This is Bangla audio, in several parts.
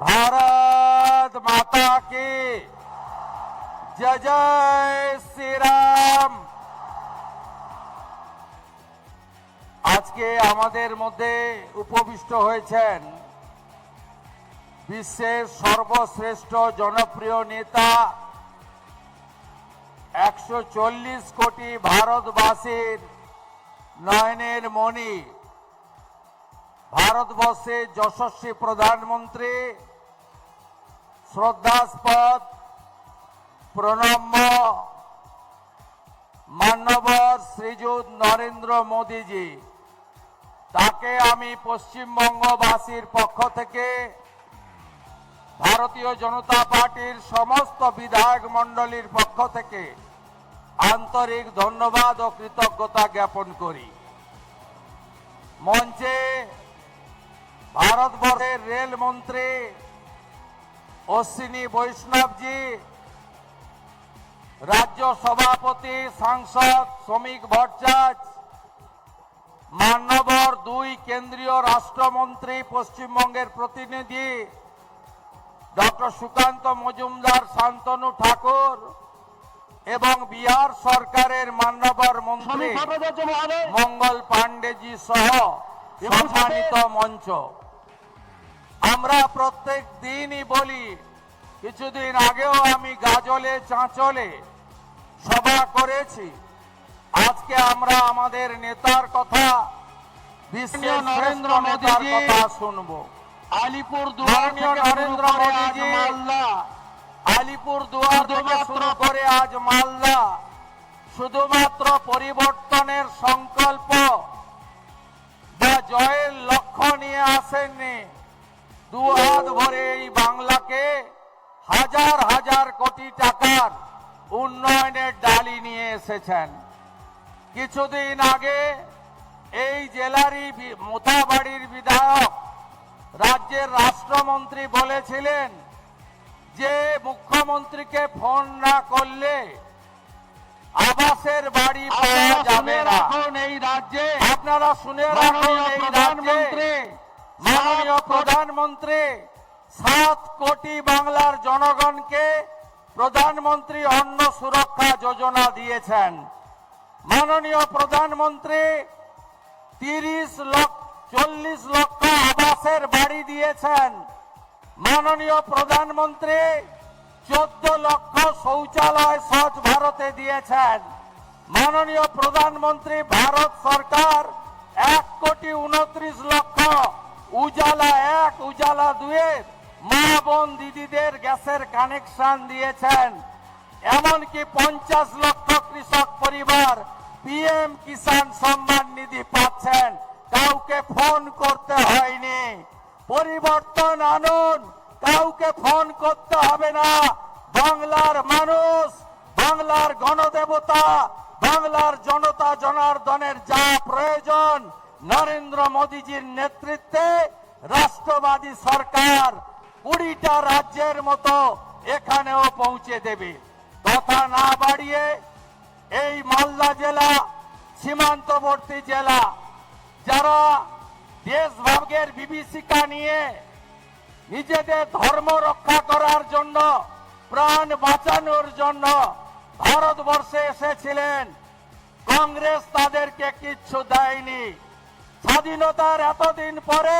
भारत माता की जय जय श्री রাম আজকে আমাদের মধ্যে উপবিষ্ট হয়েছেন বিশ্বের সর্বশ্রেষ্ঠ জনপ্রিয় নেতা একশো চল্লিশ কোটি ভারতবাসীর নয়নের মণি ভারতবর্ষের যশস্বী প্রধানমন্ত্রী শ্রদ্ধাস্পদ প্রণম্য মান্যবর শ্রীযুত নরেন্দ্র মোদীজি। তাকে আমি পশ্চিমবঙ্গবাসীর পক্ষ থেকে ভারতীয় জনতা পার্টির সমস্ত বিধায়ক মণ্ডলীর পক্ষ থেকে আন্তরিক ধন্যবাদ ও কৃতজ্ঞতা জ্ঞাপন করি। মঞ্চে ভারতবর্ষের রেলমন্ত্রী অশ্বিনী বৈষ্ণবজি রাজ্য সভাপতি সাংসদ শ্রমিক ভট্টাচার্য মান্যবর দুই কেন্দ্রীয় রাষ্ট্রমন্ত্রী পশ্চিমবঙ্গের প্রতিনিধি ডক্টর সুকান্ত মজুমদার শান্তনু ঠাকুর এবং বিহার সরকারের মান্যবর মন্ত্রী মঙ্গল পাণ্ডেজি সহ সম্মানিত মঞ্চ। আমরা প্রত্যেক দিনই বলি কিছুদিন আগেও আমি গাজলে চাঁচলে সভা করেছি। আজকে আমরা আমাদের নেতার কথা বিশ্বের নরেন্দ্র কথা শুনব। আলিপুর নরেন্দ্র মোদীজি, মালদা। আলিপুর দুয়ার থেকে শুরু করে আজ মালদা। শুধুমাত্র পরিবর্তনের সংকল্প বা জয়ের লক্ষ্য নিয়ে আসেননি। দু হাত ভরে এই বাংলাকে হাজার হাজার কোটি টাকার উন্নয়নের ডালি নিয়ে এসেছেন। কিছুদিন আগে এই জেলারই মোথাবাড়ির বিধায়ক রাজ্যের রাষ্ট্রমন্ত্রী বলেছিলেন যে মুখ্যমন্ত্রীকে ফোন না করলে আবাসের বাড়ি পাওয়া যাবে না। এই রাজ্যে। আপনারা শুনে রাখুন এই রাজ্যে। প্রধানমন্ত্রী মাননীয় প্রধানমন্ত্রী, সাত কোটি বাংলার জনগণকে প্রধানমন্ত্রী অন্ন সুরক্ষা যোজনা দিয়েছেন। মাননীয় প্রধানমন্ত্রী, তিরিশ লক্ষ, চল্লিশ লক্ষ আবাসের বাড়ি দিয়েছেন। মাননীয় প্রধানমন্ত্রী, চোদ্দ লক্ষ শৌচালয় স্বচ্ছ ভারতে দিয়েছেন। মাননীয় প্রধানমন্ত্রী, ভারত সরকার, এক কোটি উনত্রিশ লক্ষ উজালা এক, উজালা দুয়ের মা বোন দিদিদের গ্যাসের কানেকশন দিয়েছেন। এমনকি পঞ্চাশ লক্ষ কৃষক পরিবার পিএম কিষাণ সম্মান নিধি পাচ্ছেন। কাউকে ফোন করতে হয়নি। পরিবর্তন আনুন। কাউকে ফোন করতে হবে না। বাংলার মানুষ, বাংলার গণদেবতা, বাংলার জনতা জনার্দনের যা প্রয়োজন নরেন্দ্র মোদীজির নেতৃত্বে রাষ্ট্রবাদী সরকার কুড়িটা রাজ্যের মতো এখানেও পৌঁছে দেবে। কথা না বাড়িয়ে এই মালদা জেলা, সীমান্তবর্তী জেলা, যারা দেশভাগের বিভীষিকা নিয়ে নিজেদের ধর্ম রক্ষা করার জন্য, প্রাণ বাঁচানোর জন্য ভারতবর্ষে এসেছিলেন, কংগ্রেস তাদেরকে কিচ্ছু দেয়নি। স্বাধীনতার এতদিন পরে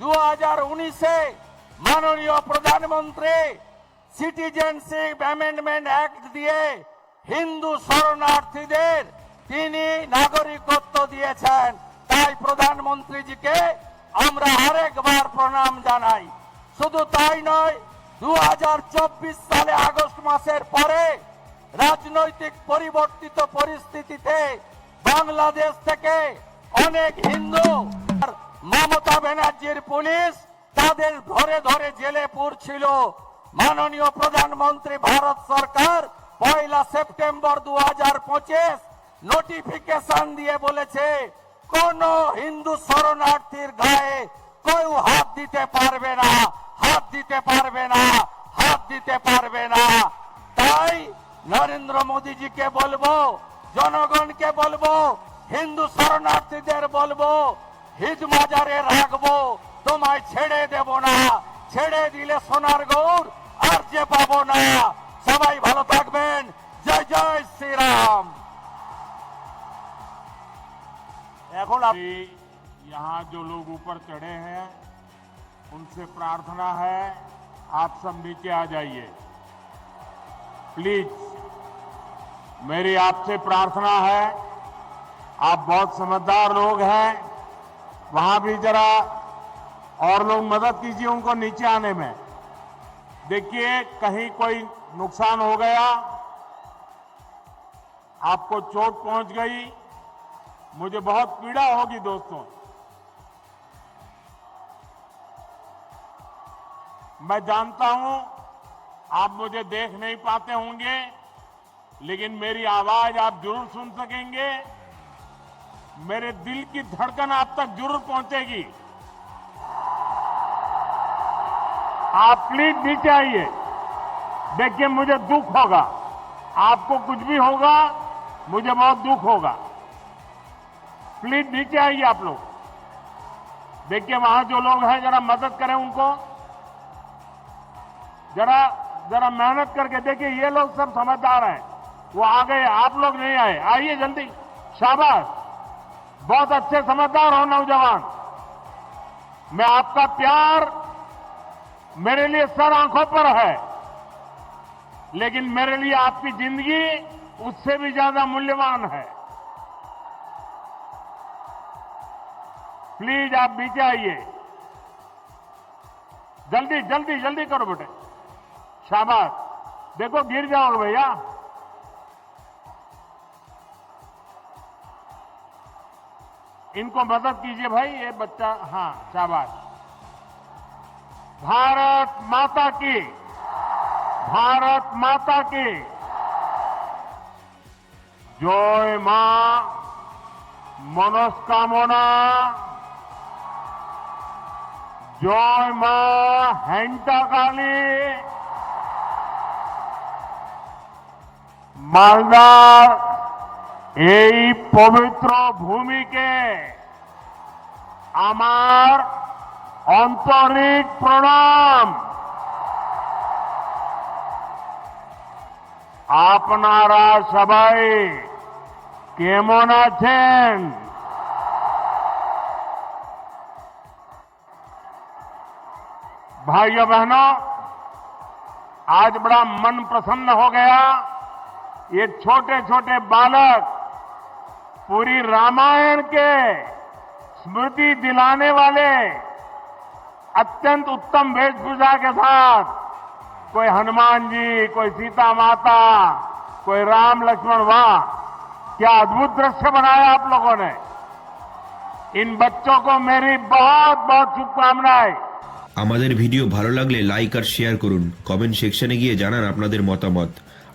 দু হাজার উনিশে মাননীয় প্রধানমন্ত্রী সিটিজেনশিপ অ্যামেন্ডমেন্ট অ্যাক্ট দিয়ে হিন্দু শরণার্থীদের তিনি নাগরিকত্ব দিয়েছেন। তাই প্রধানমন্ত্রীজিকে আমরা আরেকবার প্রণাম জানাই। শুধু তাই নয় দু সালে আগস্ট মাসের পরে রাজনৈতিক পরিবর্তিত পরিস্থিতিতে বাংলাদেশ থেকে অনেক হিন্দু মমতা ব্যানার্জির পুলিশ তাদের ধরে ধরে জেলে পুরছিল। মাননীয় প্রধানমন্ত্রী ভারত সরকার পয়লা সেপ্টেম্বর দু হাজার পঁচিশ নোটিফিকেশন দিয়ে বলেছে, কোন হিন্দু শরণার্থীর গায়ে কেউ হাত দিতে পারবে না, হাত দিতে পারবে না, হাত দিতে পারবে না। তাই নরেন্দ্র মোদীজিকে বলব, জনগণকে বলব হিন্দু শরণার্থীদের বলবো হিজ মাজারে রাখবো তোমায় ছেড়ে দেব না ছেড়ে দিলে সোনার গৌর আর যে পাবো না সবাই ভালো থাকবেন জয় জয় শ্রীরাম এখন আপ- यहाँ जो लोग ऊपर चढ़े हैं उनसे प्रार्थना है आप सब नीचे आ जाइए प्लीज मेरी आपसे प्रार्थना है आप बहुत समझदार लोग हैं। वहाँ भी जरा और लोग मदद कीजिए उनको नीचे आने में। देखिए, कहीं कोई नुकसान हो गया, आपको चोट पहुँच गई, मुझे बहुत पीड़ा होगी दोस्तों। मैं जानता हूँ, आप मुझे देख नहीं पाते होंगे, लेकिन मेरी आवाज़ आप ज़रूर सुन सकेंगे। मेरे दिल की धड़कन आप तक ज़रूर पहुंचेगी। आप प्लीज़ नीचे आइए। देखिए, मुझे दुख होगा। आपको कुछ भी होगा, मुझे बहुत दुख होगा। प्लीज़ नीचे आइए आप लोग। देखिए, वहाँ जो लोग हैं, जरा मदद करें उनको। जरा जरा मेहनत करके देखिए, ये लोग सब समझदार हैं। वो आ गए, आप लोग नहीं आए। आइए जल्दी। शाबाश। बहुत अच्छे समझदार हो, नौजवान। मैं आपका प्यार मेरे लिए सर आँखों पर है, लेकिन मेरे लिए आपकी ज़िंदगी उससे भी ज़्यादा मूल्यवान है। प्लीज़ आप नीचे आइए। जल्दी जल्दी जल्दी करो बेटे। शाबाश। देखो, गिर जाओ भैया। इनको मदद कीजिए भाई, ये बच्चा हाँ शाबाश। भारत माता की, भारत माता की। जय माँ, मनोस्कामना। जय माँ, हेंटा काली। मालदार এই পবিত্র ভূমিকে আমার আন্তরিক প্রণাম আপনারা সবাই কেমন আছেন भाइयों बहनों आज बड़ा मन प्रसन्न हो गया ये छोटे छोटे बालक पूरी रामायण के स्मृति दिलाने वाले अत्यंत उत्तम वेशभूषा के साथ कोई हनुमान जी कोई सीता माता कोई राम लक्ष्मण वाह क्या अद्भुत दृश्य बनाया आप लोगों ने इन बच्चों को मेरी बहुत बहुत शुभकामनाएं আমাদের ভিডিও ভালো লাগলে লাইক আর শেয়ার করুন কমেন্ট সেকশনে গিয়ে জানান আপনাদের মতামত